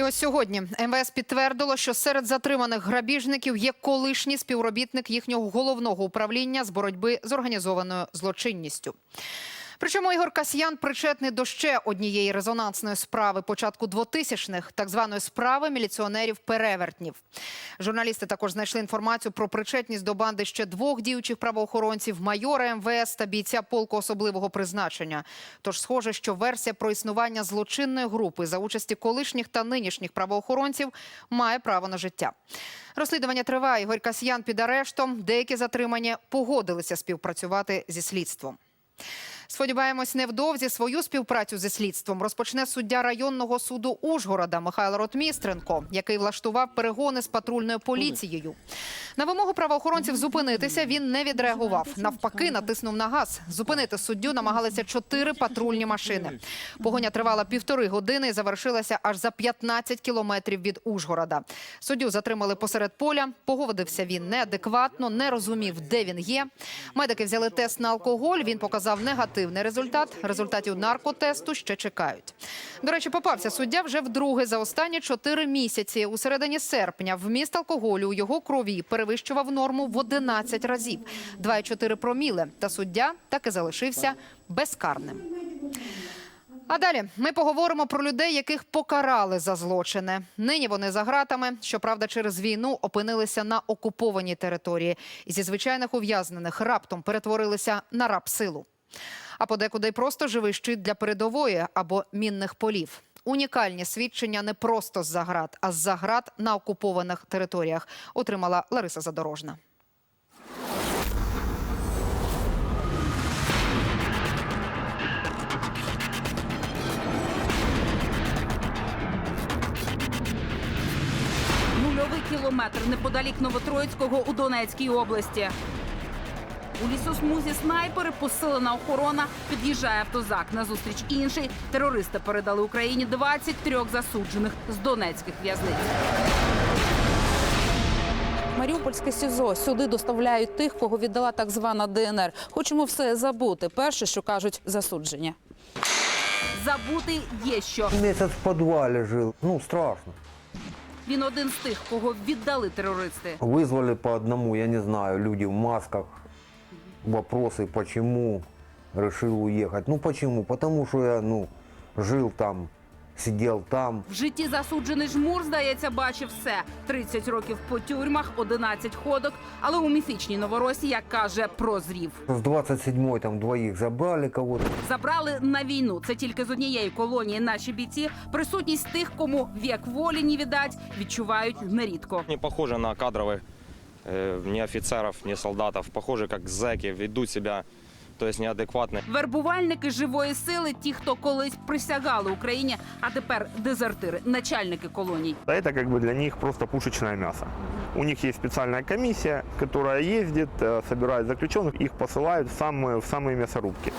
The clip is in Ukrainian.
І ось сьогодні МВС підтвердило, що серед затриманих грабіжників є колишній співробітник їхнього головного управління з боротьби з організованою злочинністю. Причому Ігор Касьян причетний до ще однієї резонансної справи початку 2000-х, так званої справи міліціонерів-перевертнів. Журналісти також знайшли інформацію про причетність до банди ще двох діючих правоохоронців, майора МВС та бійця полку особливого призначення. Тож схоже, що версія про існування злочинної групи за участі колишніх та нинішніх правоохоронців має право на життя. Розслідування триває. Ігор Касьян під арештом. Деякі затримані погодилися співпрацювати зі слідством. Сподіваємось, невдовзі свою співпрацю зі слідством розпочне суддя районного суду Ужгорода Михайло Ротмістренко, який влаштував перегони з патрульною поліцією. На вимогу правоохоронців зупинитися він не відреагував. Навпаки, натиснув на газ. Зупинити суддю намагалися чотири патрульні машини. Погоня тривала півтори години і завершилася аж за 15 кілометрів від Ужгорода. Суддю затримали посеред поля. Поводився він неадекватно, не розумів, де він є. Медики взяли тест на алкоголь. Він показав негативний результат. Результатів наркотесту ще чекають. До речі, попався суддя вже вдруге за останні чотири місяці. У середині серпня вміст алкоголю у його крові перевищував норму в 11 разів. 2,4 проміли. Та суддя так і залишився безкарним. А далі ми поговоримо про людей, яких покарали за злочини. Нині вони за ґратами. Щоправда, через війну опинилися на окупованій території і зі звичайних ув'язнених раптом перетворилися на рабсилу. А подекуди й просто живий щит для передової або мінних полів. Унікальні свідчення не просто з-за град, а з-за град на окупованих територіях. Отримала Лариса Задорожна. Нульовий кілометр неподалік Новотроїцького у Донецькій області. У лісосмузі снайпери, посилена охорона, під'їжджає автозак. Назустріч інший терористи передали Україні 23 засуджених з донецьких в'язниць. Маріупольське СІЗО сюди доставляють тих, кого віддала так звана ДНР. Хочемо все забути. Перше, що кажуть, засудження. Забути є що. Месяц в подвале жил. Ну, страшно. Він один з тих, кого віддали терористи. Вызвали по одному, я не знаю, люди в масках Вопросы, почему решил уехать. Ну, почему? Потому что я, ну, жил там, сидел там. В житті засуджений жмур, здається, бачив все: 30 років по тюрмах, 11 ходок. Але у міфічній новоросі, як каже, прозрів. С 27-й там двоих забрали кого-то. Забрали на війну. Це тільки з однієї колонії наші бійці. Присутність тих, кому вік волі не віддать, відчувають нерідко. Не похожи на кадровых э, ни офицеров, ни солдатов. Похожи как зэки, ведут себя, то есть неадекватно. Вербувальники живої сили, ті, хто колись присягали Україні, а тепер дезертири, начальники колоній. А Это как бы для них просто пушечное мясо. У них есть специальная комиссия, которая ездит, э, собирает заключенных, их посылают в самые, в самые мясорубки.